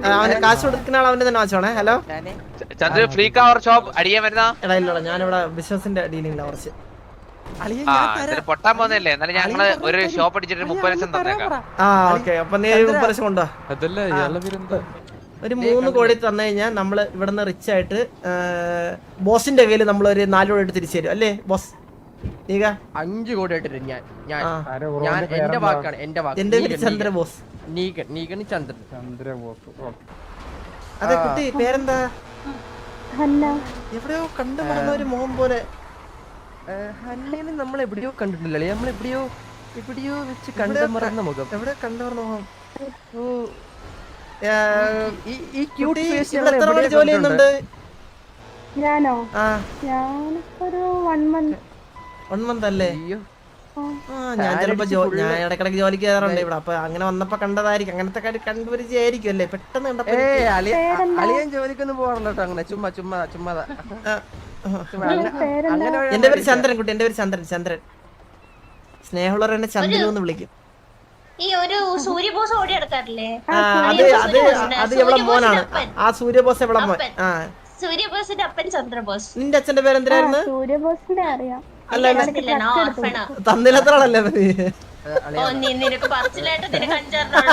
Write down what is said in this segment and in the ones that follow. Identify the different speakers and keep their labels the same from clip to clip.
Speaker 1: ആ, അവന് കാശ് കൊടുക്കുന്ന ആൾ അവന്റെ തന്നെ വാച്ചോണേ. Hello
Speaker 2: Chandra free cover shop അടിയാൻ വരുന്ന?
Speaker 1: എടാ ഇല്ലടാ ഞാനിവിടെ ബിസിനസിന്റെ ഡീലിംഗില്ല കുറച്ച്.
Speaker 3: ഞാൻ
Speaker 2: പൊട്ടാൻ പോകുന്നല്ലേ എന്നാലും ഞങ്ങൾ ഒരു ഷോപ്പ് അടിച്ചിട്ട് മുപ്പത് ലക്ഷം തന്നേക്കാം.
Speaker 1: ആ ഓക്കെ അപ്പൊ നീ മുപ്പത് ലക്ഷം
Speaker 4: കൊണ്ടോ?
Speaker 1: ഒരു മൂന്ന് കോടി തന്നു കഴിഞ്ഞാൽ നമ്മൾ ഇവിടുന്ന് റിച്ച് ആയിട്ട് ബോസിന്റെ കയ്യിൽ നമ്മൾ ഒരു നാല് കോടി എടുത്ത് തിരിച്ചു തരും അല്ലേ ബോസ്?
Speaker 3: അഞ്ചു കോടി ആയിട്ട് ഞാൻ. ഞാൻ. ഞാൻ എന്റെ വാക്കാണ് എന്റെ വാക്ക്.
Speaker 1: എന്റെ ചന്ദ്ര ബോസ്.
Speaker 3: നീകൻ നീഗൻ ചന്ദ്രൻ.
Speaker 4: ചന്ദ്രബോസ്
Speaker 1: അതെ കുട്ടി പേരെന്താ?
Speaker 5: ഹന്ന.
Speaker 1: എവിടെയോ കണ്ടു നടന്ന ഒരു മോൻ പോലെ.
Speaker 3: ഹന്നേനെ നമ്മൾ എവിടെയോ കണ്ടിട്ടില്ലേ നമ്മൾ എവിടെയോ എവിടെയോ വെച്ച് കണ്ടു മറന്ന മുഖം.
Speaker 1: എവിടെ കണ്ടു മറന്ന മുഖം.
Speaker 3: ഓ, ഈ ക്യൂട്ടി
Speaker 1: എത്ര മണി ജോലി ചെയ്യുന്നുണ്ട്
Speaker 5: ഞാനോ? ഞാനിപ്പോ ഒരു വൺ മന്ത്
Speaker 1: വൺ മന്ത് അല്ലേ?
Speaker 3: അയ്യോ.
Speaker 1: ഞാൻ ചിലപ്പോ ഞാൻ ഇടക്കിടക്ക് ജോലിക്ക് കയറാറുണ്ട് ഇവിടെ. അപ്പൊ അങ്ങനെ വന്നപ്പോ കണ്ടതായിരിക്കും. അങ്ങനത്തെ കാര്യം കണ്ടുപരിചയായിരിക്കും അല്ലേ? പെട്ടെന്ന് കണ്ടപ്പോ
Speaker 3: അളിയൻ ജോലിക്കൊന്നും പോകണല്ലോ അങ്ങനെ. ചുമ്മാ ചുമ്മാ ചുമ്മാ
Speaker 1: എന്റെ പേര് ചന്ദ്രൻ കുട്ടി. എന്റെ പേര് ചന്ദ്രൻ ചന്ദ്രൻ. സ്നേഹമുള്ളവർ എന്നെ ചന്ദ്രൻ എന്ന് വിളിക്കും.
Speaker 6: ഈ ഒരു സൂര്യബോസ് ഓടി നടക്കാറില്ലേ?
Speaker 1: അത് അത് അത് എവിടെ മോനാണ്. ആ സൂര്യബോസ് എവിടെ മോൻ? ആ.
Speaker 6: സൂര്യബോസിന്റെ അപ്പൻ ചന്ദ്രബോസ്.
Speaker 1: നിന്റെ അച്ഛന്റെ പേര് എന്തിനായിരുന്നു
Speaker 5: സൂര്യബോസിന്റെ അറിയാം.
Speaker 6: ഓ നീ നിനക്ക് പറച്ചിലായിട്ട് നിനക്ക് അഞ്ചാറിനുള്ള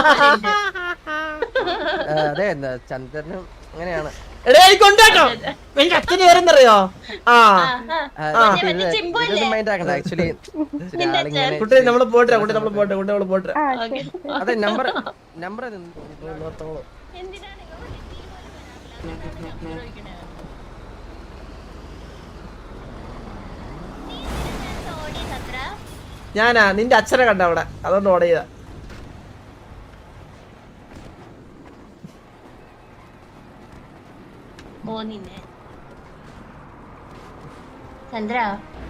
Speaker 3: അതെ ചന്ദ്രനും അങ്ങനെയാണ്.
Speaker 1: എടേ എനിക്ക് കൊണ്ടാട്ടോ എന്റെ അച്ഛന്റെ പേരെന്തറിയോ? ആ.
Speaker 3: ആക്ച്വലി
Speaker 1: കുട്ടി നമ്മൾ പോട്ടെ കുട്ടി നമ്മൾ പോട്ടെ കുട്ടി നമ്മൾ പോട്ടെ.
Speaker 3: അതെ നമ്പർ നമ്പർ
Speaker 6: എന്തിനാണ് ഓടി ചന്ദ്ര
Speaker 1: ഞാനാ നിന്റെ അച്ഛനെ കണ്ട അവിടെ. അതുകൊണ്ട് ഓർഡർ ചെയ്താ.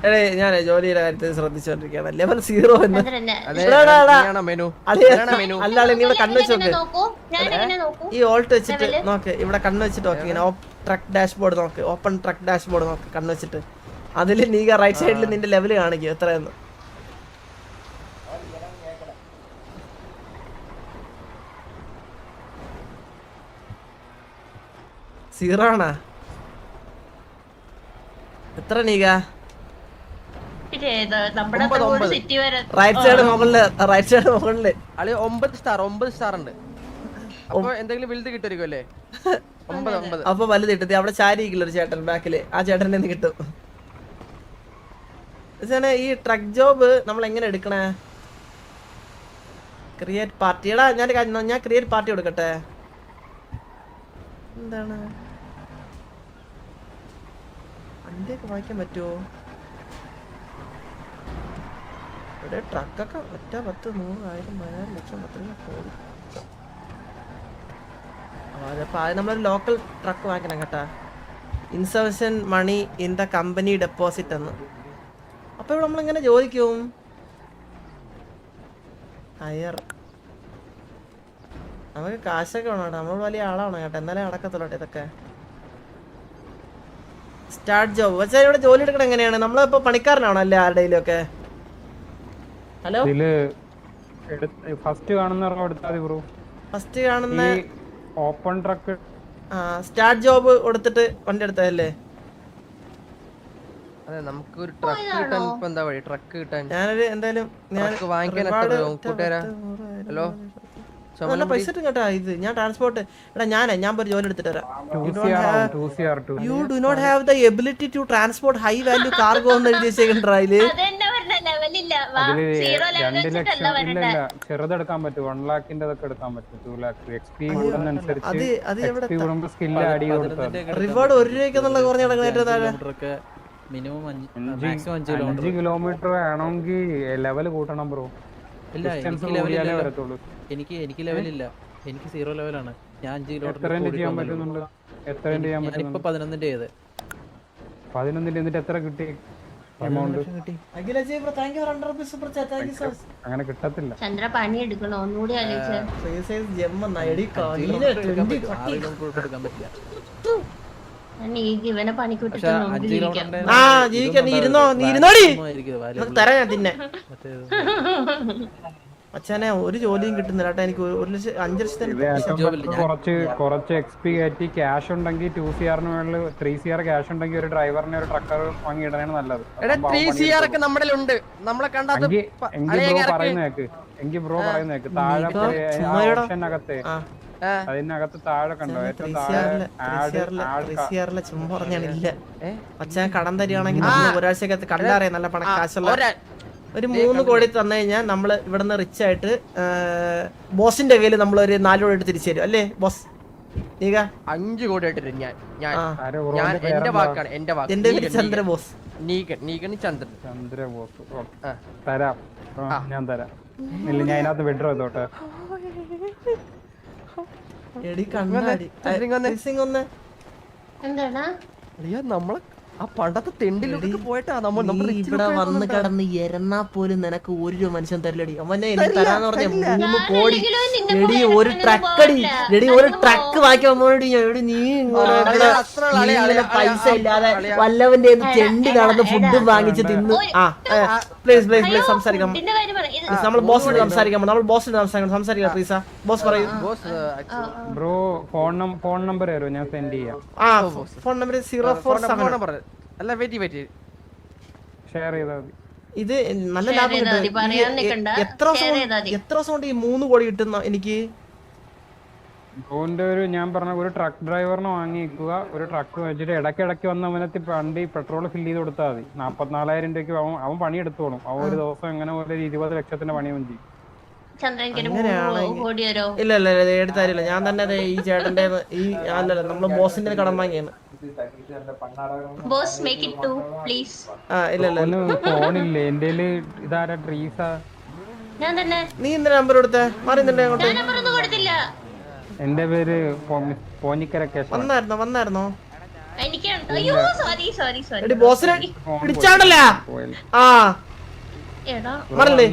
Speaker 1: എടേ ഞാൻ ജോലിയുടെ കാര്യത്തിൽ ശ്രദ്ധിച്ചോണ്ടിരിക്കുകയാണ് ലെവൽ സീറോ എന്ന്. നീ ഇവിടെ കണ്ണ് വെച്ച് നോക്ക്.
Speaker 6: ഞാൻ എങ്ങനെ നോക്കൂ.
Speaker 1: ഈ ഓൾട്ട് വെച്ചിട്ട് നോക്ക്. ഇവിടെ കണ്ണ് വെച്ചിട്ട് നോക്ക് ഇങ്ങനെ. ട്രക്ക് ഡാഷ്ബോർഡ് നോക്ക്. ഓപ്പൺ ട്രക്ക് ഡാഷ്ബോർഡ് നോക്ക് കണ്ണുവെച്ചിട്ട് അതിൽ നീ റൈറ്റ് സൈഡിൽ നിന്റെ ലെവൽ കാണിക്കും എത്രയെന്ന്. സീറോ ആണാ എത്ര നീക?
Speaker 6: പിന്നെ നമ്മുടെ
Speaker 3: ഒമ്പത്,
Speaker 6: സിറ്റി വരെ
Speaker 1: റൈറ്റ് സൈഡ് മുകളിൽ റൈറ്റ് സൈഡ് മുകളിൽ
Speaker 3: അളി ഒമ്പത് സ്റ്റാർ ഒമ്പത് സ്റ്റാർ ഉണ്ട്. അപ്പൊ എന്തെങ്കിലും വലുത് കിട്ടുമായിരിക്കും അല്ലേ? ഒമ്പത് ഒമ്പത്.
Speaker 1: അപ്പൊ വലുത് കിട്ടും. അവിടെ ചാരി ഇരിക്കില്ല ഒരു ചേട്ടൻ ബാക്കിൽ? ആ ചേട്ടന്റെ കിട്ടും. ഈ ട്രക്ക് ജോബ് നമ്മൾ എങ്ങനെ എടുക്കണേ? ക്രിയേറ്റ് പാർട്ടി എടാ ഞാൻ ഞാൻ ക്രിയേറ്റ് പാർട്ടി കൊടുക്കട്ടെ? എന്താണ്? വണ്ടിയൊക്കെ വായിക്കാൻ പറ്റുമോ ഇവിടെ ട്രക്കൊക്കെ ഒറ്റ പത്ത് നൂറായിരം പതിനായിരം ലക്ഷം പത്ത് കോടി അതപ്പോ അത് നമ്മളൊരു ലോക്കൽ ട്രക്ക് വാങ്ങിക്കണം കേട്ടാ. Insertion money in the company deposit എന്ന്. അപ്പൊ ഇവിടെ നമ്മളെങ്ങനെ ചോദിക്കും? ഹയർ. നമുക്ക് കാശൊക്കെ വേണം കേട്ടോ. നമ്മൾ വലിയ ആളാണോ കേട്ടോ. എന്നാലേ നടക്കത്തുള്ളൂ ഇതൊക്കെ. സ്റ്റാർട്ട് ജോബ് പക്ഷേ ഇവിടെ ജോലി എടുക്കണം എങ്ങനെയാണ്? നമ്മളിപ്പോ പണിക്കാരനാണോ അല്ലേ ആരുടെയിലും ഒക്കെ ഹലോ
Speaker 4: ഇതിൽ ഫസ്റ്റ് കാണുന്ന
Speaker 1: ഫസ്റ്റ് കാണുന്ന
Speaker 4: ഓപ്പൺ ട്രക്ക്
Speaker 1: സ്റ്റാർട്ട് ജോബ് കൊടുത്തിട്ട് വണ്ടി എടുത്തതല്ലേ?
Speaker 3: അതെ നമുക്ക് ഒരു ട്രക്ക് കിട്ടാൻ ഇപ്പൊ എന്താ വഴി? ട്രക്ക് കിട്ടാൻ.
Speaker 1: ഞാനൊരു എന്തായാലും ഞാൻ
Speaker 3: വാങ്ങിക്കാൻ? ഹലോ
Speaker 1: നല്ല പൈസ കിട്ടും കേട്ടാ ഇത്. ഞാൻ ട്രാൻസ്പോർട്ട് എടാ ഞാനേ ഞാൻ ഒരു ജോലി എടുത്തിട്ട് വരാം. You do not have the ability to transport high value cargo എന്ന് എഴുതി വെച്ചേക്കണ്ടാ
Speaker 4: ഇല്ല. ചെറുതെടുക്കാൻ പറ്റും. വൺ ലാഖിന്റെ അതൊക്കെ എടുക്കാൻ പറ്റും. ടു ലാഖ് എക്സ് പി
Speaker 1: അത്
Speaker 4: കൂടുന്നതനുസരിച്ച്
Speaker 1: അത് എവിടെ
Speaker 4: എക്സ് സ്കില്ല് ആഡ് ചെയ്ത് കൊടുത്താൽ
Speaker 1: റിവാർഡ് ഒരു രൂപയ്ക്കെന്നുള്ള കുറഞ്ഞ കിടക്കുന്ന ഏറ്റവും താഴെ.
Speaker 7: മിനിമം അഞ്ച് കിലോമീറ്റർ
Speaker 4: വേണമെങ്കിൽ ലെവൽ കൂട്ടണം ബ്രോ ഡിസ്റ്റൻസ് കൂടിയാലേ വരത്തുള്ളൂ.
Speaker 7: എനിക്ക് എനിക്ക് ലെവൽ ഇല്ല. എനിക്ക് സീറോ ലെവലാണ് ഞാൻ അഞ്ച്
Speaker 4: പറ്റുന്നുണ്ട്? എത്ര എൻഡ് ചെയ്യാൻ
Speaker 7: ഞാനിപ്പോ
Speaker 4: പറ്റുന്നുണ്ട്?
Speaker 7: പതിനൊന്നിന്റെ ചെയ്ത്
Speaker 4: പതിനൊന്നിന്റെ എന്നിട്ട് എത്ര കിട്ടി? എമൗണ്ട്? അങ്ങനെ കിട്ടത്തില്ല.
Speaker 6: ചന്ദ്ര പണി എടുക്കണോ? ഒന്നുകൂടി ആലോചിച്ച.
Speaker 1: ഫ്രീ സൈസ് ജെം എന്നാ എടി
Speaker 7: അഞ്ച്
Speaker 1: കലീന
Speaker 7: കിലോമീറ്റർ
Speaker 1: 20
Speaker 7: എടുക്കാൻ പറ്റും ആറ് കിലോമീറ്റർ ഉൾപ്പെടെ എടുക്കാൻ പറ്റില്ല.
Speaker 6: ഞാൻ ഇവനെ പണിക്ക് വിട്ടിട്ട്
Speaker 7: അഞ്ച്
Speaker 6: നോക്കിയിരിക്കാം
Speaker 1: ആ ജീവിക്കാൻ നീ ഇരുന്നോ? നീ ഇരുന്നോടി. തരാ ഞാൻ തിന്നെ. അച്ഛനെ ഒരു ജോലിയും കിട്ടുന്നില്ല കേട്ടോ. എനിക്ക് ഒരു- ലക്ഷം അഞ്ച് ലക്ഷത്തിന്
Speaker 4: കുറച്ച് കുറച്ച് എക്സ് പി കയറ്റി ക്യാഷ് ഉണ്ടെങ്കിൽ ടു സി ആറിന് മുകളിൽ ത്രീ സി ആർ ക്യാഷ് ഉണ്ടെങ്കിൽ ഒരു ഡ്രൈവറിനെ ഒരു ട്രക്കർ വാങ്ങിയിടാനാണ് നല്ലത്.
Speaker 3: ത്രീ സി ആർ ഒക്കെ. നമ്മുടെ ഉണ്ട് നമ്മളെ കണ്ടാത്ത.
Speaker 4: പറയുന്നേക്ക് എങ്കിൽ ബ്രോ പറയുന്നേക്ക് താഴെ ഓപ്ഷനകത്തെ അതിനകത്ത് താഴെ കണ്ടോ? ഏറ്റവും താഴെ
Speaker 1: ചുമ്മാ ഇല്ല? അച്ഛൻ കടം തരികയാണെങ്കിൽ ഒരാഴ്ചക്കകത്ത് കണ്ടറിയാം നല്ല പണം കാശുള്ള
Speaker 3: ഒരാ-
Speaker 1: മൂന്ന് കോടി തന്നു കഴിഞ്ഞാൽ നമ്മൾ ഇവിടുന്ന് റിച്ച് ആയിട്ട് ബോസിന്റെ കയ്യിൽ നമ്മൾ ഒരു നാല് കോടി എടുത്ത് തിരിച്ചു തരും. അല്ലേ ബോസ്?
Speaker 3: അഞ്ചു കോടി ആയിട്ട് ഞാൻ. ഞാൻ ഞാൻ എന്റെ വാക്കാണ് എന്റെ വാക്ക്.
Speaker 1: എന്റെ പേര്? ചന്ദ്ര ബോസ്.
Speaker 3: നീകൻ നീകൻ ചന്ദ്രൻ.
Speaker 4: ചന്ദ്ര ബോസ്.
Speaker 3: ആ.
Speaker 4: തരാം. ഞാൻ തരാം. ഇല്ല ഞാൻ അതിനകത്ത് വിഡ്രോ ചെയ്തോട്ടെ.
Speaker 1: എടി കണ്ണാടി. ഒന്ന്
Speaker 3: നമ്മളെ ആ പണ്ടത്തെ തെണ്ടിലൊക്കെ പോയിട്ടാ നമ്മൾ
Speaker 1: ഇവിടെ വന്ന് കടന്ന് എരന്നാ പോലും നിനക്ക് ഒരു രൂപ മനുഷ്യൻ തരില്ലടി. അവനെ എനിക്ക് തരാന്ന് പറഞ്ഞ മൂന്ന് കോടി. എടി ഒരു
Speaker 6: ട്രക്ക്
Speaker 1: ട്രക്കടി എടി ഒരു ട്രക്ക് ബാക്കി വന്നോടി എടി നീ ഇങ്ങനെ പൈസ ഇല്ലാതെ. വല്ലവന്റെ
Speaker 6: തെണ്ടി
Speaker 1: നടന്ന് ഫുഡ് വാങ്ങിച്ച് തിന്ന്. ആ പ്ലീസ് പ്ലീസ് പ്ലീസ് സംസാരിക്കാം നമ്മൾ ബോസിന് സംസാരിക്കാം നമ്മൾ ബോസിന് സംസാരിക്കാം സംസാരിക്കാം പ്ലീസ ബോസ് പറയൂ.
Speaker 3: Boss.
Speaker 4: Bro phone phone number തരുമോ ഞാൻ സെൻഡ് ചെയ്യാം.
Speaker 1: ആ phone number zero four seven.
Speaker 3: അല്ല വെറ്റി വെറ്റി
Speaker 4: ഷെയർ ചെയ്താൽ മതി.
Speaker 1: ഇത് നല്ല ലാഭം കിട്ടും. എത്ര. എത്ര ദിവസം കൊണ്ട് ഈ മൂന്ന് കോടി കിട്ടുന്ന എനിക്ക്?
Speaker 4: ബ്രോന്റെ ഒരു ഞാൻ പറഞ്ഞ ഒരു ട്രക്ക് ഡ്രൈവറിനെ വാങ്ങിക്കുക ഒരു ട്രക്ക് വെച്ചിട്ട് ഇടയ്ക്കിടയ്ക്ക് വന്ന് അവനത്തി വണ്ടി പെട്രോൾ ഫില്ല് ചെയ്ത് കൊടുത്താൽ മതി. നാപ്പത്തിനാലായിരം രൂപയ്ക്ക് അവൻ അവൻ പണി എടുത്തോളും. അവൻ ഒരു ദിവസം എങ്ങനെ പോലെ ഇരുപത് ലക്ഷത്തിന്റെ പണി അവൻ ചെയ്യും.
Speaker 1: ഇല്ല ഇല്ല എടുത്താരില്ല ഞാൻ തന്നെ ഈ ചേട്ടന്റെ ഈ അല്ലല്ല നമ്മൾ ബോസിന്റെ കടം വാങ്ങിയാണ്
Speaker 6: boss make it two please
Speaker 1: ആ ഇല്ല ഇല്ല
Speaker 4: ഫോണില്ലേ? എന്റെ ഇതാരാ? ട്രീസ?
Speaker 6: ഞാൻ തന്നെ.
Speaker 1: നീ എന്തിനാ നമ്പർ കൊടുത്തേ? മാറി നിന്നെ അങ്ങോട്ട്.
Speaker 6: ഞാൻ നമ്പർ ഒന്നും കൊടുത്തില്ല.
Speaker 4: എന്റെ പേര് പോണിക്കര പോഞ്ഞിക്കര കേശവൻ
Speaker 1: വന്നായിരുന്നോ? വന്നായിരുന്നോ?
Speaker 6: എനിക്ക് അയ്യോ സോറി സോറി സോറി
Speaker 1: എടി ബോസിനെ
Speaker 4: പിടിച്ചാടല്ല
Speaker 1: ആ.
Speaker 6: എടാ.
Speaker 4: ബ്രോ
Speaker 1: മാറില്ലേ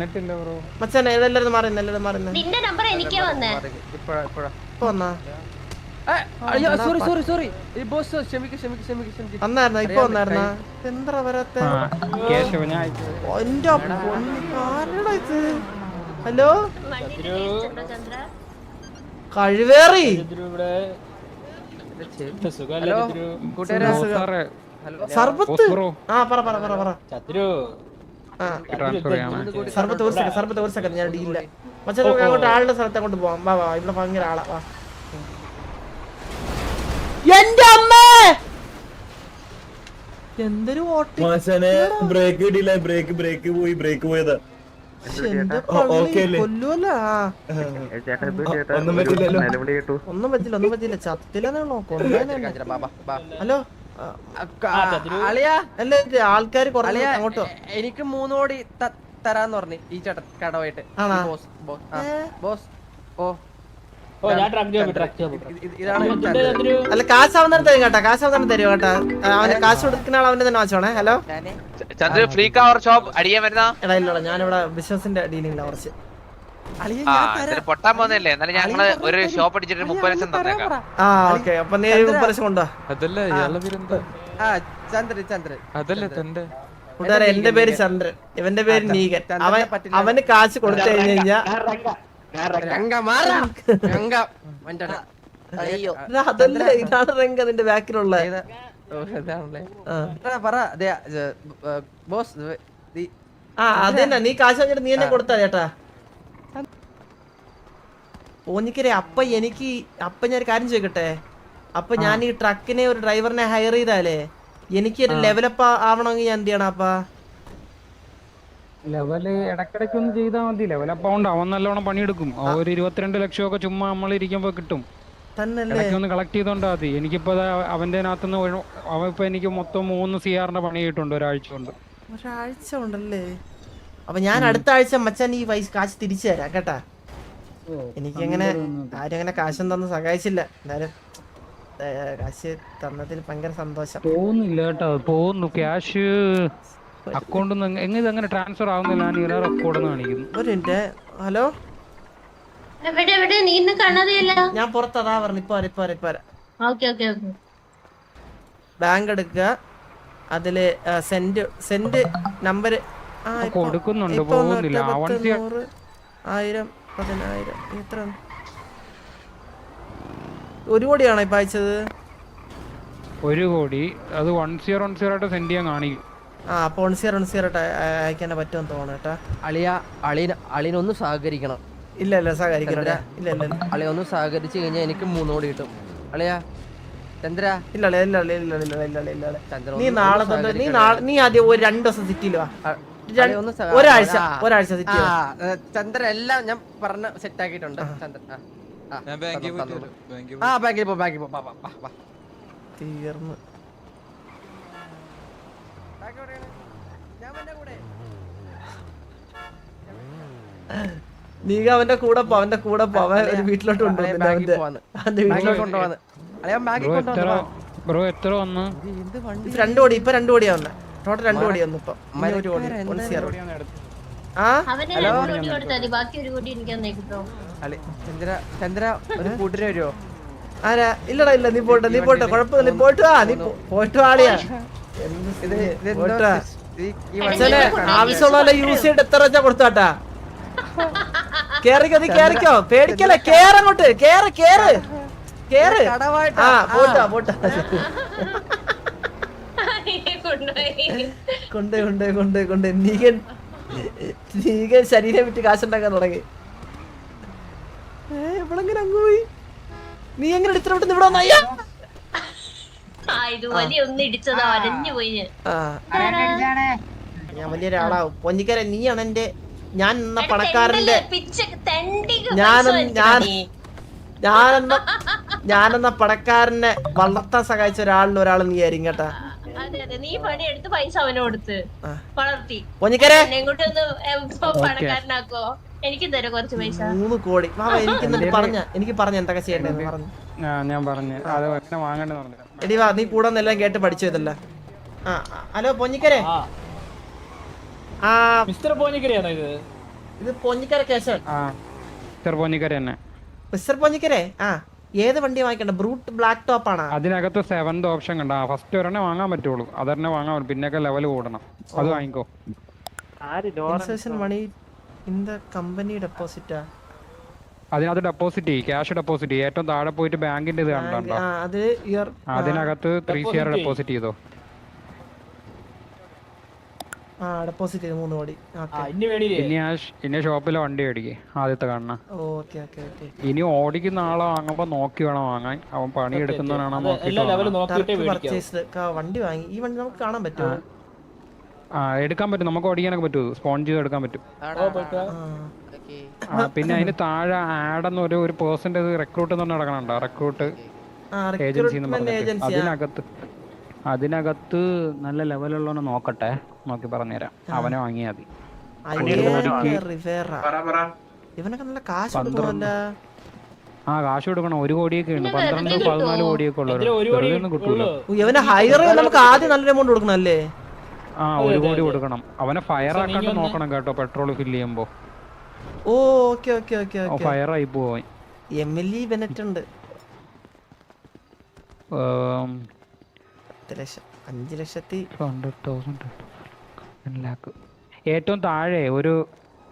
Speaker 1: മച്ചാനെ എല്ലാരും മാറുന്നു എല്ലാരും മാറുന്നു
Speaker 6: നിന്റെ നമ്പർ എനിക്കാ വന്നേ.
Speaker 3: ഇപ്പോ ഇപ്പോ
Speaker 1: ഇപ്പൊ വന്നാ?
Speaker 3: അയ്യോ സോറി സോറി സോറി ഈ ബോസ് ക്ഷമിക്ക് ക്ഷമിക്ക് ക്ഷമിക്ക് ക്ഷമിക്ക്.
Speaker 1: വന്നായിരുന്ന ഇപ്പൊ വന്നായിരുന്ന എന്താ വരാത്ത?
Speaker 4: ആ കേശവൻ ഞാൻ അയച്ചു.
Speaker 1: എന്റെ ആരടാ ഇത്? ഹലോ? കഴിവേറി.
Speaker 3: ഹലോ കൂട്ടുകാരെ
Speaker 1: സർബത്ത്? ആ പറ പറ പറ പറ. സർബത്ത് ഒരു സെക്കൻഡ് സർബത്ത് ഒരു സെക്കൻഡ് ഞാൻ ഡീലില്ല മച്ചാ നമുക്ക് അങ്ങോട്ട് ആളുടെ സ്ഥലത്ത് അങ്ങോട്ട് പോവാം. വാ വാ ഇവിടെ ഭയങ്കര ആളാ. വാ. എന്റെ അമ്മ! എന്തൊരു
Speaker 8: ബ്രേക്ക് കിട്ടിയില്ല ബ്രേക്ക് ബ്രേക്ക് പോയി ബ്രേക്ക് പോയതാ.
Speaker 1: എന്റെ
Speaker 8: ഓക്കേ അല്ലേ?
Speaker 1: കൊല്ലുവല്ല
Speaker 8: ഒന്നും
Speaker 1: പറ്റില്ല ഒന്നും പറ്റില്ല.
Speaker 3: ബാ.
Speaker 1: ഹലോ?
Speaker 3: ആൾക്കാര്
Speaker 1: അങ്ങോട്ടോ?
Speaker 3: എനിക്ക് മൂന്നോടി തരാന്ന് പറഞ്ഞു ഈ ചേട്ടൻ കടമായിട്ട്
Speaker 1: ആണോ?
Speaker 3: ബോസ്? ബോസ് ഓ.
Speaker 1: അല്ല കാശ് അവനെ തരും കേട്ടാ കാശ് അവനെ തരും കേട്ടാ. അവന് കാശ് കൊടുക്കുന്ന ആൾ അവന്റെ തന്നെ വാച്ചോണേ hello?
Speaker 2: Chandra free cover shop അടിയാൻ വരുന്ന?
Speaker 1: എടാ ഇല്ലടാ ഞാനിവിടെ ബിസിനസിന്റെ ഡീലിംഗിലാണ് കുറച്ച്.
Speaker 2: പൊട്ടാൻ പോകുന്നില്ലേ? എന്നാലും ഞങ്ങൾ ഒരു ഷോപ്പ് അടിച്ചിട്ട് മുപ്പത് ലക്ഷം തന്നേക്കാം.
Speaker 1: ആ ഓക്കെ അപ്പൊ നീ മുപ്പത് ലക്ഷം കൊണ്ടുവാ.
Speaker 9: അതല്ല ഇയാളുടെ പേരെന്താ?
Speaker 3: ആ ചന്ദ്രൻ ചന്ദ്രൻ
Speaker 9: അതല്ല തന്റെ?
Speaker 1: കൂട്ടുകാരെ എന്റെ പേര് ചന്ദ്രൻ. ഇവന്റെ പേര് നീകൻ അവൻ അവന് കാശ് കൊടുത്തു കഴിഞ്ഞു കഴിഞ്ഞാ
Speaker 3: അയ്യോ.
Speaker 1: അതല്ല? ഇതാണ് രംഗ നിന്റെ ബാക്കിലുള്ള.
Speaker 3: ഓ, ഇതാണല്ലേ?
Speaker 1: ആ.
Speaker 3: പറ. ദേ, ബോസ്
Speaker 1: ആ അത് തന്നെ. നീ കാശ് വാങ്ങിട്ട് നീ എന്നെ കൊടുത്താ ചേട്ടാ. ഓഞ്ഞിക്കരെ അപ്പ എനിക്ക് അപ്പ ഞാൻ ഒരു കാര്യം ചോദിക്കട്ടെ? അപ്പൊ ഞാൻ ഈ ട്രക്കിനെ ഒരു ഡ്രൈവറിനെ ഹയർ ചെയ്താലേ എനിക്ക് ഒരു ലെവലപ്പ് ആവണമെങ്കിൽ ഞാൻ എന്ത് ചെയ്യണം അപ്പാ?
Speaker 4: ലെവൽ ഇടക്കിടയ്ക്ക് ഒന്ന് ചെയ്താൽ മതി. ലെവൽ അപ്പൊ ഉണ്ട് അവൻ നല്ലോണം പണിയെടുക്കും. ആ ഒരു ഇരുപത്തിരണ്ട് ലക്ഷമൊക്കെ ചുമ്മാ നമ്മൾ ഇരിക്കുമ്പോ കിട്ടും. ഇടയ്ക്ക് ഒന്ന് കളക്ട് ചെയ്തോണ്ടാ മതി. എനിക്കിപ്പോ ദാ അവന്റെ അകത്തുനിന്ന് അവൻ ഇപ്പൊ എനിക്ക് മൊത്തം മൂന്ന് സി ആറിന്റെ പണി കിട്ടുന്നുണ്ട് ഒരാഴ്ച കൊണ്ട്.
Speaker 1: ഒരാഴ്ച ഉണ്ടല്ലേ? അപ്പൊ ഞാൻ അടുത്ത ആഴ്ച മച്ചാൻ ഈ പൈസ കാശ് തിരിച്ചു തരാം കേട്ടാ. എനിക്കങ്ങനെ ആരും അങ്ങനെ കാശും തന്ന് സഹായിച്ചില്ല. എന്തായാലും കാശ് തന്നതിൽ ഭയങ്കര സന്തോഷം.
Speaker 4: പോകുന്നില്ല കേട്ടോ. പോകുന്നു. ക്യാഷ് അക്കൗണ്ടിൽ നിന്ന് എങ്ങനെ ഇതങ്ങനെ ട്രാൻസ്ഫർ ആവുന്നില്ല. ഞാൻ ഇറ റെക്കോർഡ് കാണിക്കുന്നു.
Speaker 1: ഒരു മിനിറ്റ്. ഹലോ?
Speaker 6: എവിടെ എവിടെ? നീ ഇന്ന് കാണാതെയല്ല?
Speaker 1: ഞാൻ പുറത്തതാ പറഞ്ഞു. ഇപ്പൊ വരാം, ഇപ്പൊ വരാം, ഇപ്പൊ വരാം.
Speaker 6: Okay okay okay.
Speaker 1: ബാങ്ക് എടുക്കുക അതിൽ സെന്റ് സെന്റ് നമ്പർ.
Speaker 4: കൊടുക്കുന്നുണ്ട്, പോകുന്നില്ല.
Speaker 1: ആയിരം പതിനായിരം എത്ര? ഒരു കോടിയാണോ ഇപ്പൊ അയച്ചത്?
Speaker 4: ഒരു കോടി. അത് വൺ സീറോ വൺ സീറോ ആയിട്ട് സെൻഡ് ചെയ്യാൻ കാണിക്കും.
Speaker 1: ആ അപ്പൊ ഒൺസിയർ ഒൺസിയർ അയക്കാൻ പറ്റുമെന്ന് തോന്നുന്നു കേട്ടാ.
Speaker 3: അളിയ അളിയന അളിയനൊന്ന് സഹകരിക്കണം.
Speaker 1: ഇല്ല ഇല്ല സഹകരിക്കണം ഇല്ല ഇല്ല ഇല്ല.
Speaker 3: അളിയ ഒന്ന് സഹകരിച്ചു കഴിഞ്ഞാൽ എനിക്ക് മൂന്നോടി കിട്ടും. അളിയ ചന്ദ്ര.
Speaker 1: ഇല്ല ഇല്ല ഇല്ല ഇല്ല ഇല്ല ഇല്ല ഇല്ല ഇല്ല. ഇല്ല നീ നാളെ തന്നെ നീ നാളെ നീ ആദ്യം ഒരു രണ്ട് ദിവസം സിറ്റിയിൽ വാ. ഒരാഴ്ച ഒരാഴ്ച സിറ്റി
Speaker 3: ചന്ദ്ര എല്ലാം ഞാൻ പറഞ്ഞ സെറ്റ് ആക്കിയിട്ടുണ്ട്. ചന്ദ്ര ആ,
Speaker 9: ബാങ്കിൽ
Speaker 3: പോ ബാങ്കിൽ പോ. വാ, വാ, വാ, വാ.
Speaker 1: തീർന്ന്
Speaker 3: ബാഗ് എവിടെയാണ്? ഞാൻ വന്റെ കൂടെ.
Speaker 1: നീ അവന്റെ കൂടെ പോ അവന്റെ കൂടെ പോ. അവൻ ഒരു വീട്ടിലോട്ട് അവന്റെ. അവന്റെ
Speaker 3: ബാഗിൽ
Speaker 4: ബ്രോ എത്ര
Speaker 3: കൊണ്ടുവന്നു
Speaker 4: ബ്രോ എത്ര വന്ന്?
Speaker 3: എന്ത് വണ്ടി?
Speaker 1: ഇപ്പൊ രണ്ടു കോടി ഇപ്പൊ രണ്ടു കോടിയാ വന്നെ. ടോട്ടൽ രണ്ടു കോടി വന്നു ഇപ്പൊ. ഒരു കോടി ആ?
Speaker 6: ഒരു
Speaker 3: ചന്ദ്ര ചന്ദ്ര കൂട്ടിന് വരുമോ
Speaker 1: ആരാ? ഇല്ലടാ ഇല്ല. നീ പോട്ടെ നീ പോട്ടെ. കുഴപ്പമില്ല. നീ പോയിട്ട് വാ നീ പോയിട്ട് വാളിയാ ആവശ്യമുള്ള യൂസ് ചെയ്തിട്ട് എത്ര വെച്ചാ കൊടുത്താട്ടാ കേറിക്കോ നീ കേറിക്കോ. പേടിക്കല്ലേ കേറങ്ങോട്ട് കേറ് കേറ്. കേറ്.
Speaker 3: കടവായിട്ടാ?
Speaker 1: ആ പോട്ടാ പോട്ടാ. കൊണ്ട് കൊണ്ട് കൊണ്ട് കൊണ്ട്. നീകൻ നീകൻ ശരീരം വിറ്റ് കാശുണ്ടാക്കാൻ തുടങ്ങി. ഏ ഇവളെങ്ങനെ അങ്ങ് പോയി? നീ എങ്ങനെ ഇത്ര വിട്ട് ഇവിടെ വന്നയ്യാ
Speaker 6: ഇത് വലിയ ഒന്ന് ഇടിച്ചതാ അരഞ്ഞു പോയി. ഞാൻ
Speaker 1: ഞാൻ വലിയൊരാളാവും. നീയാണ് എന്റെ ഞാൻ എന്ന പണക്കാരന്റെ ഞാൻ-
Speaker 6: നീ.
Speaker 1: ഞാനെന്ന ഞാനെന്ന പണക്കാരനെ വളർത്താൻ സഹായിച്ച ഒരാളിൽ ഒരാൾ നീ ആയിരിക്കും കേട്ടാ.
Speaker 6: അതെ അതെ. നീ പണിയെടുത്ത് പൈസ അവന് കൊടുത്ത് വളർത്തി.
Speaker 1: പൊന്നിക്കരെ.
Speaker 6: പണക്കാരനാക്കോ എനിക്ക് തരാം കുറച്ച് പൈസ.
Speaker 1: മൂന്ന് കോടി. എനിക്ക് പറഞ്ഞ എനിക്ക് പറഞ്ഞ എന്തൊക്കെ ചെയ്യണ്ടെന്ന് പറഞ്ഞു.
Speaker 4: ഞാൻ പറഞ്ഞു. അത് എങ്ങനെ വാങ്ങണ്ടെന്ന് പറഞ്ഞു.
Speaker 1: എടി വാ നീ കൂടെ എല്ലാം കേട്ട് പഠിച്ചു ഇതല്ല. ആ ആ, ഹലോ പൊന്നിക്കരെ. ആ.
Speaker 7: മിസ്റ്റർ പോനിക്കരയാണോ ഇത്?
Speaker 1: ഇത് കേശവൻ.
Speaker 4: ആ തന്നെ.
Speaker 1: മിസ്റ്റർ ആ ഏത് വണ്ടി വാങ്ങിക്കണ്ട? ബ്രൂട്ട് ബ്ലാക്ക് ടോപ്പ് ആണ്?
Speaker 4: അതിനകത്ത് സെവന്ത് ഓപ്ഷൻ കണ്ട. ഫസ്റ്റ് ഒരെണ്ണേ വാങ്ങാൻ പറ്റുള്ളൂ. അതൊരെണ്ണേ വാങ്ങാൻ പറ്റും. പിന്നെയൊക്കെ ലെവൽ കൂടണം. അത് വാങ്ങിക്കോ.
Speaker 1: Insertion money in the company ഡെപ്പോസിറ്റാ
Speaker 4: അതിനകത്ത് ഡെപ്പോസിറ്റ് ചെയ്യും. ക്യാഷ് ഡെപ്പോസിറ്റ് ചെയ്യും. ഏറ്റവും താഴെ പോയിട്ട് ബാങ്കിന്റെ ഇത് കണ്ടോ
Speaker 1: ആ അത് ഇയർ
Speaker 4: അതിനകത്ത് ത്രീ സിയർ ഡെപ്പോസിറ്റ് ചെയ്തോ?
Speaker 1: ആ ഡെപ്പോസിറ്റ് ചെയ്ത് മൂന്ന് കോടി.
Speaker 7: ഇനി
Speaker 4: ഇനി ആ ഷ്- ഇനി ഷോപ്പിലെ വണ്ടി മേടിക്കേ. ആദ്യത്തെ കാണണ.
Speaker 1: ഓക്കെ ഓക്കെ ഓക്കെ
Speaker 4: ഇനി ഓടിക്കുന്ന ആളെ വാങ്ങുമ്പോ നോക്കി വേണം വാങ്ങാൻ. അവൻ പണി എടുക്കുന്നവനാണോ
Speaker 1: വണ്ടി വാങ്ങി. ഈ വണ്ടി നമുക്ക് കാണാൻ പറ്റുമോ?
Speaker 4: ആ എടുക്കാൻ പറ്റും. നമുക്ക് ഓടിക്കാനൊക്കെ പറ്റുമോ സ്പോൺ ചെയ്ത് എടുക്കാൻ പറ്റും. പിന്നെ അതിന് താഴെ ആഡ് എന്ന് ഒരു ഒരു പേഴ്സന്റ് റിക്രൂട്ട് എന്ന് പറഞ്ഞ് നടക്കണുണ്ടോ. റിക്രൂട്ട്
Speaker 1: ആ
Speaker 4: ഏജൻസി എന്ന് പറഞ്ഞിട്ട്. അതിനകത്ത് അതിനകത്ത് നല്ല ലെവലുള്ളവനെ നോക്കട്ടെ. നോക്കി പറഞ്ഞുതരാം. അവനെ വാങ്ങിയാൽ മതി.
Speaker 1: ഇവനൊക്കെ നല്ല കാശ്.
Speaker 4: ആ കാശ് കൊടുക്കണം. ഒരു കോടിയൊക്കെ ഉണ്ട്. പന്ത്രണ്ട് പതിനാല് കോടിയൊക്കെ
Speaker 7: ഇതിൽ
Speaker 4: ഉള്ളവർ
Speaker 7: ഒരു കോടി
Speaker 4: വെറുതെ ഒന്നും കിട്ടൂല.
Speaker 7: ഉള്ളൂ.
Speaker 1: ഇവനെ ഹയർ നമുക്ക് ആദ്യം നല്ലൊരു എമൗണ്ട് കൊടുക്കണല്ലേ
Speaker 4: ആ ഒരു കോടി കൊടുക്കണം. അവനെ ഫയർ ആക്കാണ്ട് നോക്കണം കേട്ടോ പെട്രോൾ ഫില്ല് ചെയ്യുമ്പോ.
Speaker 1: ഓ okay okay okay okay.
Speaker 4: Fire ആയി പോവാൻ
Speaker 1: എം എൽ ഇ ബെനറ്റ് ഉണ്ട് ലക്ഷം അഞ്ച് ലക്ഷത്തി
Speaker 4: ഹൺഡ്രഡ് തൗസൻഡ് ലാക്ക് ഏറ്റവും താഴെ ഒരു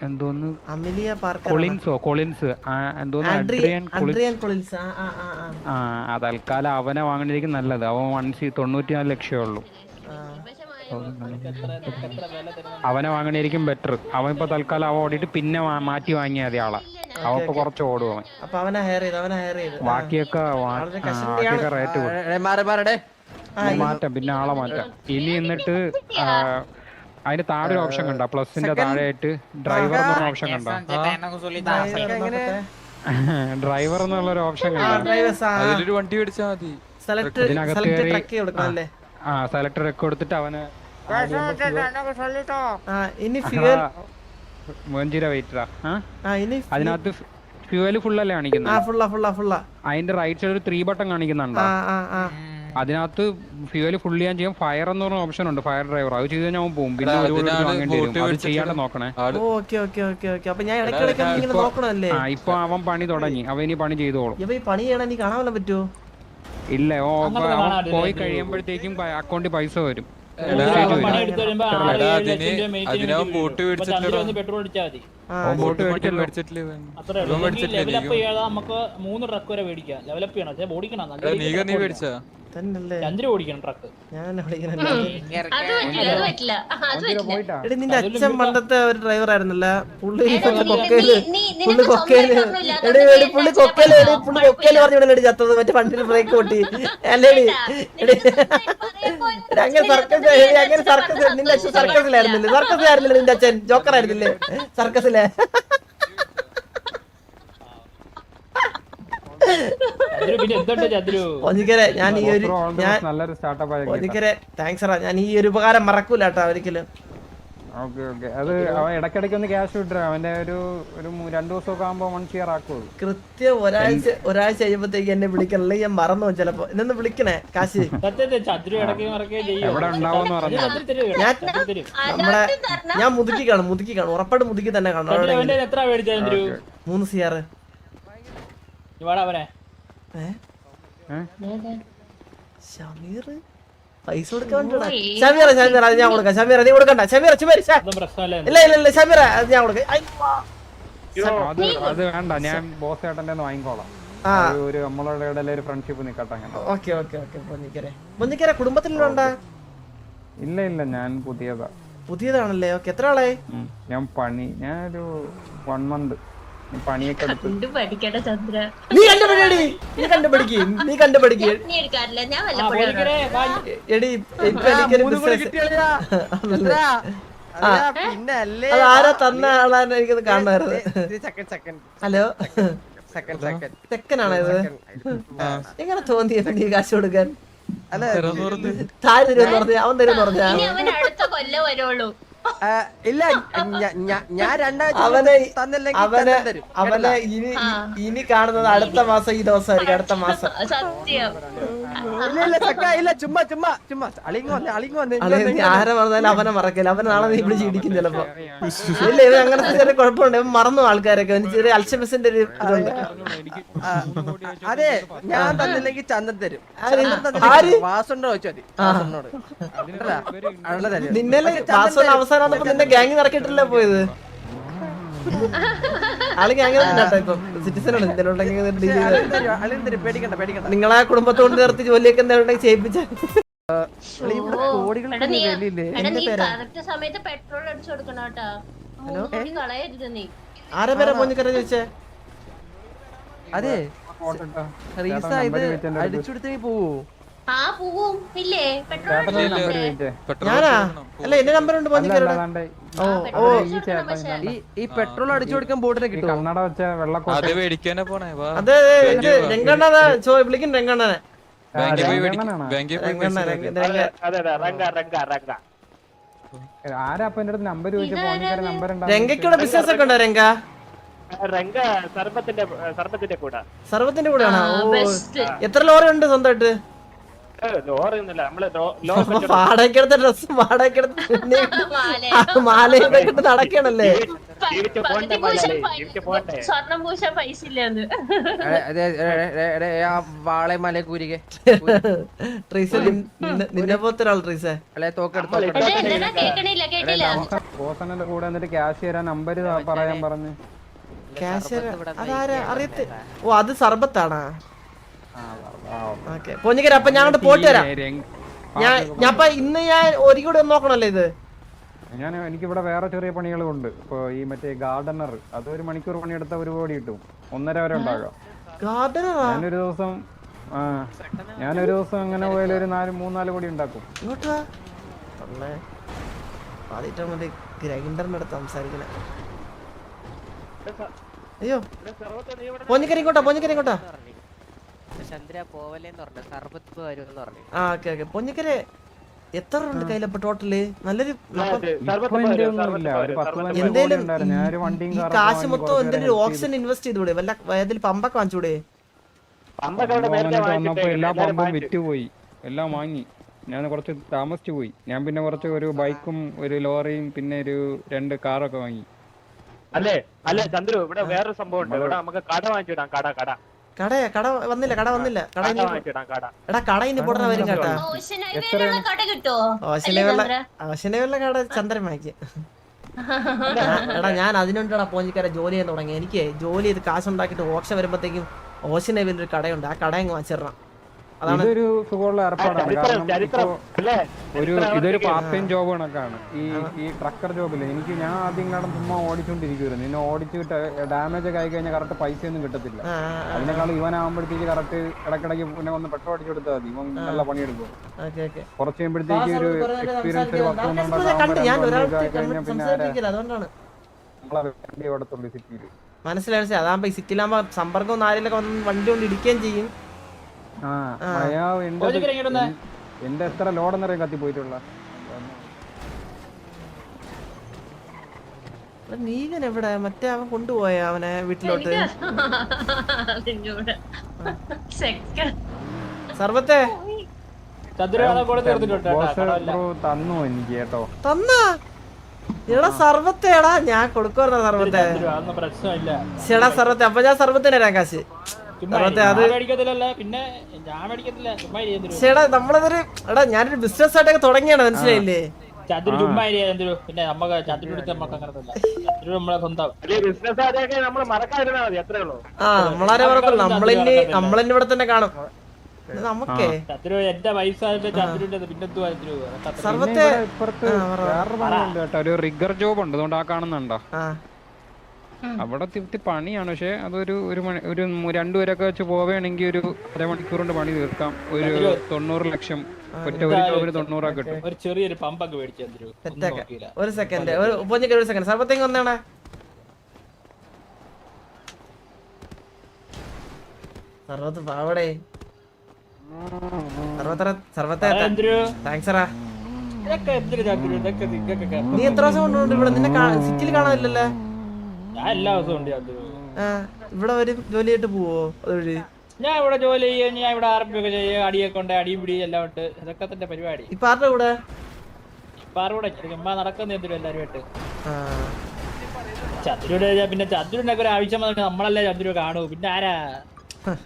Speaker 4: എന്തോന്ന്?
Speaker 1: അമിലിയ പാർക്കർ
Speaker 4: കൊളിൻസോ കൊളിൻസ്. എന്തോന്ന്? Adrian Collins.
Speaker 1: ആ ആ ആ ആ.
Speaker 4: ആ തൽക്കാലം അവനെ വാങ്ങുന്നതായിരിക്കും നല്ലത്. അവൻ വൺ സി തൊണ്ണൂറ്റിനാല് ലക്ഷമേ ഉള്ളൂ. അവനെ വാങ്ങണായിരിക്കും ബെറ്റർ അവൻ ഇപ്പൊ തൽക്കാലം അവ ഓടിയിട്ട് പിന്നെ മാറ്റി വാങ്ങിയ മതി ആളെ. അവൻ ഇപ്പൊ കുറച്ച് ഓടും അവൻ.
Speaker 1: അവനെ ഹെയർ ചെയ്ത് അവനെ ഹെയർ ചെയ്ത്.
Speaker 4: ബാക്കിയൊക്കെ റേറ്റ് മാറ്റാം പിന്നെ ആളെ മാറ്റാം. ഇനി എന്നിട്ട് അതിന്റെ താഴെ ഓപ്ഷൻ കണ്ട? പ്ലസിന്റെ താഴെയായിട്ട് ഡ്രൈവർ ഓപ്ഷൻ കണ്ടോ? ഡ്രൈവർ എന്നുള്ള ഒരു ഓപ്ഷൻ കണ്ടോ?
Speaker 9: വണ്ടി പിടിച്ചാൽ മതി.
Speaker 4: ഇതിനകത്ത് ആ. സെലക്ട് റെക്ക് കൊടുത്തിട്ട് അവന്
Speaker 1: ഇനി
Speaker 4: അതിനകത്ത്
Speaker 1: ഫ്യൂവൽ
Speaker 4: അതിന്റെ റൈറ്റ് സൈഡ് ഒരു ത്രീ ബട്ടൺ കാണിക്കുന്നുണ്ടോ? അതിനകത്ത് ഫ്യൂവൽ ഫുൾ ചെയ്യാൻ ചെയ്യാൻ ഫയർ എന്ന് പറഞ്ഞ ഓപ്ഷൻ ഉണ്ട് ഫയർ ഡ്രൈവർ അത് ചെയ്ത് ഞാൻ പോകും പിന്നെ അത് ചെയ്യാണ്ട് നോക്കണേ. ഇപ്പൊ അവൻ പണി തുടങ്ങി. അവൻ ഇനി പണി ചെയ്തോളും. ഇല്ല ഓ പോയി കഴിയുമ്പോഴത്തേക്കും അക്കൗണ്ടിൽ പൈസ വരും.
Speaker 9: അതിനവൻ ബോട്ട്. മേടിച്ചിട്ടില്ല.
Speaker 10: നമുക്ക് മൂന്ന് ട്രക്ക് വരെ മേടിക്കാം. ലെവലപ്പ് ചെയ്യണം.
Speaker 9: എടാ, നീ മേടിച്ചാ?
Speaker 10: ചന്ദ്രൻ ഓടിക്കണം ട്രക്ക്.
Speaker 1: എടി നിന്റെ അച്ഛൻ പണ്ടത്തെ ഒരു ഡ്രൈവർ ആയിരുന്നല്ല? പുള്ളി
Speaker 6: എടാ, കൊക്കയിൽ
Speaker 1: പുള്ളി
Speaker 6: കൊക്കയിൽ
Speaker 1: എടി എടി പുള്ളി കൊക്കയിൽ എടി പുള്ളി കൊക്കയിൽ പറഞ്ഞു ഇവിടെ ചത്തത് മറ്റേ വണ്ടിയിൽ ബ്രേക്ക് പൊട്ടി. അല്ലേടി എടി. എടി, അങ്ങനെ സർക്കസ് എടി അങ്ങനെ സർക്കസ് നിന്റെ അച്ഛൻ സർക്കസിലായിരുന്നില്ലേ സർക്കസിലായിരുന്നില്ലേ നിന്റെ അച്ഛൻ? ജോക്കർ ആയിരുന്നില്ലേ? സർക്കസിലെ
Speaker 10: ചന്ദ്രു പിന്നെ എന്തുണ്ട് ചന്ദ്രു
Speaker 1: ഒന്നിക്കരെ ഞാൻ ഈ ഒരു ഞാൻ
Speaker 4: നല്ലൊരു സ്റ്റാർട്ടപ്പ് ആയി
Speaker 1: ഒന്നിക്കരെ താങ്ക്സ് എടാ. ഞാൻ ഈ ഒരു ഉപകാരം മറക്കൂല കേട്ടോ ഒരിക്കലും.
Speaker 4: Okay okay. അത് അവൻ ഒന്ന് ക്യാഷ് വിട്ടു അവന്റെ ഒരു ഒരു മൂ- രണ്ടു ദിവസമൊക്കെ ആകുമ്പോ വൺ ഷിയർ ആക്കുള്ളൂ.
Speaker 1: കൃത്യം ഒരാഴ്ച ഒരാഴ്ച കഴിയുമ്പോഴത്തേക്ക് എന്നെ വിളിക്കണം. അല്ലെങ്കിൽ ഞാൻ മറന്നു പോകും ചിലപ്പോ. എന്നൊന്ന് വിളിക്കണേ കാശ്.
Speaker 10: കേട്ടോ,
Speaker 1: ഞാൻ-
Speaker 10: തരും.
Speaker 1: ഞാൻ മുതുക്കി കാണും മുതുക്കി കാണും. ഉറപ്പായിട്ട് മുതുക്കി തന്നെ കാണും. മൂന്ന് സിയാറ്
Speaker 10: അവനെ.
Speaker 1: ഷമീർ? പൈസ കൊടുക്കാൻ വേണ്ടിട്ടാ ഷമീറ ഷമീറ അത് ഞാൻ കൊടുക്കാം. ഷമീറ നീ കൊടുക്കണ്ട. ഷമീറ ഷമീർ ഇല്ല ഇല്ല ഇല്ല ഷമീറ അത് ഞാൻ കൊടുക്കാം.
Speaker 4: അത് അത് വേണ്ട. ഞാൻ ബോസ് ഏട്ടന്റെ വാങ്ങിക്കോളാം. ഒരു- ഒരു നമ്മളുടെ ഇടയിൽ ഒരു ഫ്രണ്ട്ഷിപ്പ് നിക്കട്ടെ അങ്ങനെ.
Speaker 1: ഓക്കെ ഓക്കെ ഓക്കെ പൊന്നിക്കരെ. പൊന്നിക്കര കുടുംബത്തിലുണ്ടാ
Speaker 4: ഇല്ല ഇല്ല ഞാൻ പുതിയതാ.
Speaker 1: പുതിയതാണല്ലേ? ഓക്കെ എത്ര ആളെ
Speaker 4: ഞാൻ പണി ഞാൻ ഒരു വൺ മന്ത് പണിയൊക്കെ
Speaker 1: നീ നീ കണ്ടുപിടിക്ക്. നീ കണ്ടുപിടിക്ക്.
Speaker 6: നീ എടുക്കാറില്ല. ഞാൻ വല്ലപ്പോഴും
Speaker 1: എടി തന്ന ആളാണ് എനിക്കത്
Speaker 3: സെക്കൻഡ്
Speaker 1: ഹലോ?
Speaker 3: സെക്കൻഡ് സെക്കൻഡ്
Speaker 1: തെക്കനാണോ ഇത്? എങ്ങനെ തോന്നി നീ കാശ് കൊടുക്കാൻ?
Speaker 3: അല്ല
Speaker 1: താഴെ തരുമെന്ന് പറഞ്ഞ അവൻ തരുമെന്ന് പറഞ്ഞ?
Speaker 3: ഇല്ല ഞാൻ രണ്ടാഴ്ച
Speaker 1: അവനെ അവനെ അവനെ ഇനി ഇനി കാണുന്നത് അടുത്ത മാസം ഈ ദിവസമായിരിക്കും അടുത്ത മാസം.
Speaker 6: സത്യം.
Speaker 3: ഇല്ല ഇല്ല ചക്ക ഇല്ല ചുമ്മാ ചുമ്മാ ചുമ്മാ. അളിങ്ങ വന്നേ അളിങ്ങ വന്നേ.
Speaker 1: ആരെ പറഞ്ഞാലും അവനെ മറക്കില്ല. അവനെ നാളെ നീ ഇവിടെ ചീടിക്കും ചിലപ്പോ. ഇല്ല ഇത് അങ്ങനത്തെ ചെറിയ കുഴപ്പമുണ്ട്. മറന്നു ആൾക്കാരൊക്കെ. ചെറിയ അൽഷമസിന്റെ ഒരു ഇതുണ്ട്.
Speaker 3: അതെ ഞാൻ തന്നില്ലെങ്കിൽ ചന്ദൻ തരും? വാസുണ്ടോ ചോദിച്ചാൽ നിന്നെ വാസ കേട്ടാ? അവളെ
Speaker 1: നിന്റെ
Speaker 3: ഗാങ്
Speaker 1: അവസാനം ഗ്യാങ് പോയത്? ആൾ ഗാങ് ഇപ്പൊ. സിറ്റിസൺ ആണ്. എന്തെങ്കിലും നിങ്ങളെ കുടുംബത്തോട് നിർത്തി ജോലിയൊക്കെ എന്തെങ്കിലും ചെയ്യിപ്പിച്ച ആരെ പേരാ പോഞ്ഞിക്കര ചോദിച്ചേ?
Speaker 3: അതെ.
Speaker 4: ഫോട്ടോ
Speaker 3: റീസ ഇത് അടിച്ചുകൊടുത്തെങ്കിൽ പോവോ?
Speaker 6: ആ പോവും ഇല്ലേ? പെട്രോൾ
Speaker 4: നമ്പർ
Speaker 6: കൊടുത്തേ.
Speaker 9: പെട്രോൾ
Speaker 1: ഞാനാ? അല്ല എന്റെ നമ്പർ ഉണ്ട് ഓ ഓ.
Speaker 3: ഈ പെട്രോൾ അടിച്ചു കൊടുക്കാൻ ബോട്ടിനെ കിട്ടും
Speaker 4: കണ്ണട വെച്ച വെള്ളക്കോട്ട.
Speaker 9: അത്
Speaker 1: ഇത് രംഗണ്ണ ചോ വിളിക്കും രംഗണ്ണനെ.
Speaker 9: ബാങ്കിൽ പോയി
Speaker 4: രംഗണ്ണനാണോ?
Speaker 9: മേടിക്കും ബാങ്കിൽ പോയി
Speaker 1: രംഗണ്ണ
Speaker 9: പൈസ
Speaker 1: രംഗ
Speaker 4: ആരാ അപ്പൊ എന്റെ അടുത്ത് നമ്പർ നമ്പർ
Speaker 1: ബിസിനസ് ഒക്കെ ഉണ്ടോ രംഗ?
Speaker 11: രംഗ സർവത്തിന്റെ സർവത്തിന്റെ കൂടെ.
Speaker 1: സർവത്തിന്റെ കൂടെയാണോ?
Speaker 6: ആ,
Speaker 1: ഓ
Speaker 6: best.
Speaker 1: എത്ര ലോറി ഉണ്ട് സ്വന്തമായിട്ട്
Speaker 11: ലോറിയൊന്നുമില്ല നമ്മൾ ലോ
Speaker 1: അപ്പൊ വാടകയ്ക്കെടുത്ത ഡ്രസ് വാടകയ്ക്കെടുത്ത്
Speaker 6: മാല.
Speaker 1: മാലയൊക്കെ ഇട്ട് നടക്കണല്ലേ?
Speaker 3: വാളെ മല കൂരികെ
Speaker 1: ട്രീസ നിന്നെ പോലത്തെ ഒരാൾ ട്രീസ.
Speaker 3: അല്ലെ തോക്കെടുത്ത്
Speaker 11: നമ്മൾ
Speaker 6: എടാ എന്തിനാ കേക്കണില്ല കേട്ടില്ല
Speaker 4: ബോസന്റെ കൂടെ എന്നിട്ട് ക്യാഷ് തരാൻ നമ്പർ പറയാൻ പറഞ്ഞു.
Speaker 1: ക്യാഷ് അതാരാ? അറിയത്ത് ഓ അത് സർബത്താണാ? ഓക്കെ. പൊഞ്ഞിക്കര അപ്പൊ ഞാൻ പോയിട്ട് വരാം. ഞാൻ ഞാൻ അപ്പൊ ഇന്ന് ഞാൻ ഒരിക്കൂടെ ഒന്ന് നോക്കണല്ലോ ഇത്?
Speaker 4: ഞാൻ എനിക്കിവിടെ വേറെ ചെറിയ പണികളും ഉണ്ട് ഇപ്പൊ ഈ മറ്റേ ഗാർഡനർ അത് ഒരു മണിക്കൂർ പണിയെടുത്ത ഒരു കോടി കിട്ടും. ഒന്നര വരെ ഉണ്ടാകാം. ഞാനൊരു ദിവസം ആ ഞാനൊരു ദിവസം അങ്ങനെ പോയാലും ഒരു നാല് മൂന്നാൽ കോടി ഉണ്ടാക്കും.
Speaker 1: അയ്യോ. പൊഞ്ഞിക്കര ഇങ്ങോട്ടാ പൊഞ്ഞിക്കര ഇങ്ങോട്ടാ.
Speaker 3: ചന്ദ്ര പോവലേന്ന് പറഞ്ഞു സർബത്ത് വരുമെന്ന് പറഞ്ഞു.
Speaker 1: ആ ഓക്കെ ഓക്കെ. പൊന്നിക്കരെ എത്ര ഉണ്ട് കയ്യിലപ്പോ ടോട്ടൽ നല്ലൊരു എന്തേലും
Speaker 4: ഞാൻ ഒരു വണ്ടിയും
Speaker 1: ഈ കാശ് മൊത്തം എന്തെങ്കിലും ഓക്സിജൻ ഇൻവെസ്റ്റ് ചെയ്തൂടെ വല്ല ഏതിൽ പമ്പൊക്കെ വാങ്ങിച്ചൂടെ
Speaker 4: എല്ലാ പമ്പും വിറ്റുപോയി. എല്ലാം വാങ്ങി. ഞാൻ കുറച്ച് താമസിച്ചു പോയി. ഞാൻ പിന്നെ കുറച്ച് ഒരു ബൈക്കും ഒരു ലോറിയും പിന്നെ ഒരു രണ്ട് കാറൊക്കെ വാങ്ങി.
Speaker 11: അല്ലേ? അല്ലേ ചന്ദ്രു ഇവിടെ വേറൊരു സംഭവം ഉണ്ട് ഇവിടെ നമുക്ക് കട വാങ്ങിച്ചിടാം കട കട.
Speaker 1: കടയാ കട വന്നില്ല കട വന്നില്ല. കട ഇനി
Speaker 11: കട
Speaker 1: എടാ കട ഇനി പൊടന വരും കേട്ടാ.
Speaker 6: ഹൈവേയിലുള്ള കട
Speaker 1: കട ചന്ദ്രൻ വാങ്ങിക്കുക എടാ ഞാൻ അതിനുണ്ടടാ പോഞ്ചിക്കാരെ ജോലി ചെയ്യാൻ തുടങ്ങി എനിക്ക് ജോലി ചെയ്ത് കാശുണ്ടാക്കിയിട്ട് ഓപ്ഷൻ വരുമ്പോഴത്തേക്കും ഓശനവിൽ ഒരു കടയുണ്ട്. ആ കട അങ്ങ് വാങ്ങിച്ചിടണം
Speaker 4: ഇതൊരു സുഖമുള്ള ഏർപ്പാടാണ്. കാരണം ഒരു ഇതൊരു. പാർട്ട് ടൈം ജോബ് കണക്കാണ്. ഈ ഈ ട്രക്കർ ജോബില്ല എനിക്ക് ഞാൻ ആദ്യം കാണാൻ ചുമ്മാ ഓടിച്ചോണ്ടിരിക്കുവായിരുന്നു. നിന്നെ ഓടിച്ചിട്ട് ഡാമേജ് ഒക്കെ ആയി കഴിഞ്ഞാൽ കറക്റ്റ് പൈസ ഒന്നും കിട്ടത്തില്ല
Speaker 1: അതിനേക്കാളും.
Speaker 4: അതിനേക്കാൾ ഇവനാകുമ്പോഴത്തേക്ക് കറക്റ്റ് ഇടക്കിടയ്ക്ക് പിന്നെ ഒന്ന് പെട്രോൾ അടിച്ചു കൊടുത്താൽ മതി. ഇവൻ നല്ല പണിയെടുക്കും. കുറച്ച് കഴിയുമ്പോഴത്തേക്ക് ഒരു എക്സ്പീരിയൻസ് ഒരു പത്ത് പിന്നെ നമ്മളെ വണ്ടി ഓടത്തുള്ളൂ സിറ്റിയിൽ
Speaker 1: മനസ്സിലായി മനസ്സിലായി. അതാകുമ്പോ സിറ്റിയിലാകുമ്പോ സമ്പർക്കം ഒന്നും ആരെങ്കിലും വന്ന് വണ്ടി കൊണ്ട് ഇടിക്കുകയും ചെയ്യും.
Speaker 4: എന്റെ എത്ര ലോഡെന്നറിയാൻ കത്തി പോയിട്ടുള്ള?
Speaker 1: നീകൻ എവിടെ? മറ്റേ അവൻ കൊണ്ടുപോയ അവനെ വീട്ടിലോട്ട്? സർവത്തെ?
Speaker 4: തന്നു എനിക്ക് കേട്ടോ.
Speaker 1: തന്ന? എടാ സർവത്തേടാ ഞാൻ കൊടുക്കുവായിരുന്ന സർവത്തെ? ചേടാ സർവത്തെ. അപ്പൊ ഞാൻ സർവത്തിന് തരാം കാശ്. ചേടാ നമ്മളതൊരു എടാ ഞാനൊരു ബിസിനസ് ആയിട്ടൊക്കെ തുടങ്ങിയാണ് മനസ്സിലായില്ലേ?
Speaker 10: ചന്ദ്രു ചുമ്മാ പിന്നെ നമുക്ക് ചന്ദ്രു എടുത്ത് നമുക്ക് അങ്ങനത്തെ നമ്മളെ സ്വന്തം.
Speaker 1: ആ നമ്മളാരെ മറക്കുള്ളൂ നമ്മളിനി നമ്മളിനി ഇവിടെ തന്നെ കാണും. നമുക്കേ.
Speaker 10: ചന്ദ്രു എന്റെ പൈസ ചന്ദ്രുന്റെ പിന്നെ
Speaker 1: സർവത്തെ
Speaker 4: ഒരു റിഗർ ജോബ് ഉണ്ട്. അതുകൊണ്ട് ആ കാണുന്നുണ്ടോ?
Speaker 1: ആ.
Speaker 4: അവിടെ തിരുത്തി പണിയാണ്. പക്ഷെ അതൊരു ഒരു മണി ഒരു രണ്ടുപേരൊക്കെ വെച്ച് പോവുകയാണെങ്കിൽ ഒരു അരമണിക്കൂർ കൊണ്ട് പണി തീർക്കാം. ഒരു തൊണ്ണൂറ് ലക്ഷം. ഒറ്റ ഒരു ജോബിന് തൊണ്ണൂറാ കിട്ടും.
Speaker 10: ഒരു ചെറിയൊരു പമ്പൊക്കെ മേടിച്ചു ചന്ദ്രു ഒന്നും
Speaker 1: ഒരു സെക്കൻഡ് ഒരു പൊഞ്ഞിക്ക് ഒരു സെക്കൻഡ് സർവത്തേക്ക് ഒന്നാണ് സർവത്ത് പാവടേ. സർവത്ര സർവത്തെ താങ്ക്സ് നീ എത്ര ദിവസം കൊണ്ടുണ്ട് ഇവിടെ? നിന്നെ സിറ്റിയിൽ കാണാനില്ലല്ലേ. ആ ഇവിടെ വരും ജോലിയായിട്ട് പോവോ? അതുവഴി?
Speaker 10: ഞാൻ ഇവിടെ ജോലി ചെയ്യാൻ ഞാൻ ഇവിടെ ആർപ്പി ഒക്കെ ചെയ്യും അടിയൊക്കെ ഉണ്ട് അടിയും പിടിയും എല്ലാം ഉണ്ട്. ഇതൊക്കെ തന്നെ പരിപാടി.
Speaker 1: ഇപ്പൊ ആരുടെ കൂടെ?
Speaker 10: ഇപ്പൊ ആരുടെ ചുമ്മാ നടക്കുന്ന എന്തിനും
Speaker 1: എല്ലാരുമായിട്ട്?
Speaker 10: ചന്ദ്രുടെ പിന്നെ ചന്ദ്രനൊക്കെ ഒരു ആവശ്യം വന്നിട്ട് നമ്മളല്ലേ ചന്ദ്രു കാണൂ. പിന്നെ ആരാ?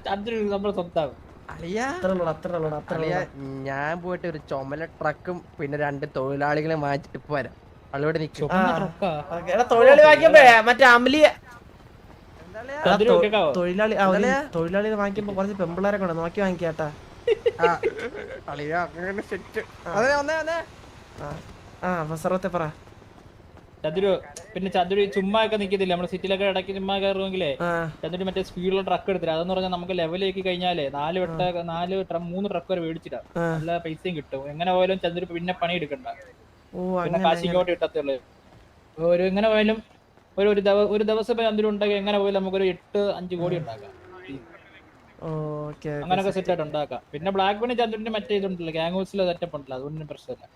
Speaker 10: ചന്ദ്രു നമ്മളെ സ്വന്തം
Speaker 3: അളിയാ.
Speaker 1: അത്ര ഉള്ളൂ അത്ര ഉള്ളൂ
Speaker 3: ഞാൻ പോയിട്ട് ഒരു ചുമല ട്രക്കും പിന്നെ രണ്ട് തൊഴിലാളികളെ മാറ്റിട്ട് ഇപ്പൊ അളിയോടെ നിൽക്കും
Speaker 1: എടാ തൊഴിലാളി വാങ്ങിക്കുമ്പോ മറ്റേ
Speaker 10: അമലി
Speaker 1: തൊഴിലാളി തൊഴിലാളി വാങ്ങിക്കുമ്പോ കുറച്ച് പെമ്പിള്ളേരെ കൊണ്ട്? നോക്കി വാങ്ങിക്കാട്ടാ.
Speaker 3: അളിയാ അങ്ങനെ സെറ്റ് അതെ വന്നേ വന്നേ.
Speaker 1: ആ സർവത്തെ പറ.
Speaker 10: ചതുരു പിന്നെ ചതുരു ചുമ്മാ ഒക്കെ നിക്കത്തില്ല? നമ്മുടെ സിറ്റിയിലൊക്കെ ഇടയ്ക്ക് ചുമ്മാ കയറുമെങ്കിലേ
Speaker 1: ചതുരു
Speaker 10: ചന്ദ്രു മറ്റേ സ്പീഡിലുള്ള ട്രക്ക് എടുത്തില്ല? അതെന്ന് പറഞ്ഞാൽ നമുക്ക് ലെവലേക്ക് കഴിഞ്ഞാലേ നാല് വട്ട നാല് മൂന്ന് ട്രക്ക് വരെ മേടിച്ചിട്ടാ നല്ല പൈസയും കിട്ടും. എങ്ങനെ പോയാലും ചതുരു പിന്നെ പണി എടുക്കണ്ട പിന്നെ കാശ് ഇങ്ങോട്ട് കിട്ടത്തുള്ളൂ. ഒരു എങ്ങനെ പോയാലും ഒരു ഒരു ദിവസം ഒരു ദിവസം ഇപ്പൊ ചന്ദ്രു ഉണ്ടെങ്കിൽ എങ്ങനെ പോയാലും നമുക്കൊരു എട്ട് അഞ്ച് കോടി ഉണ്ടാക്കാം. അങ്ങനൊക്കെ സെറ്റ് ആയിട്ട് ഉണ്ടാക്കാം. പിന്നെ ബ്ലാക്ക് ബണി ചന്ദ്രന്റെ മറ്റേ ഇതുണ്ടല്ലോ ഗാംഗ് ഹൗസിലെ സെറ്റപ്പ് ഉണ്ടല്ലോ അതൊന്നും പ്രശ്നമില്ല.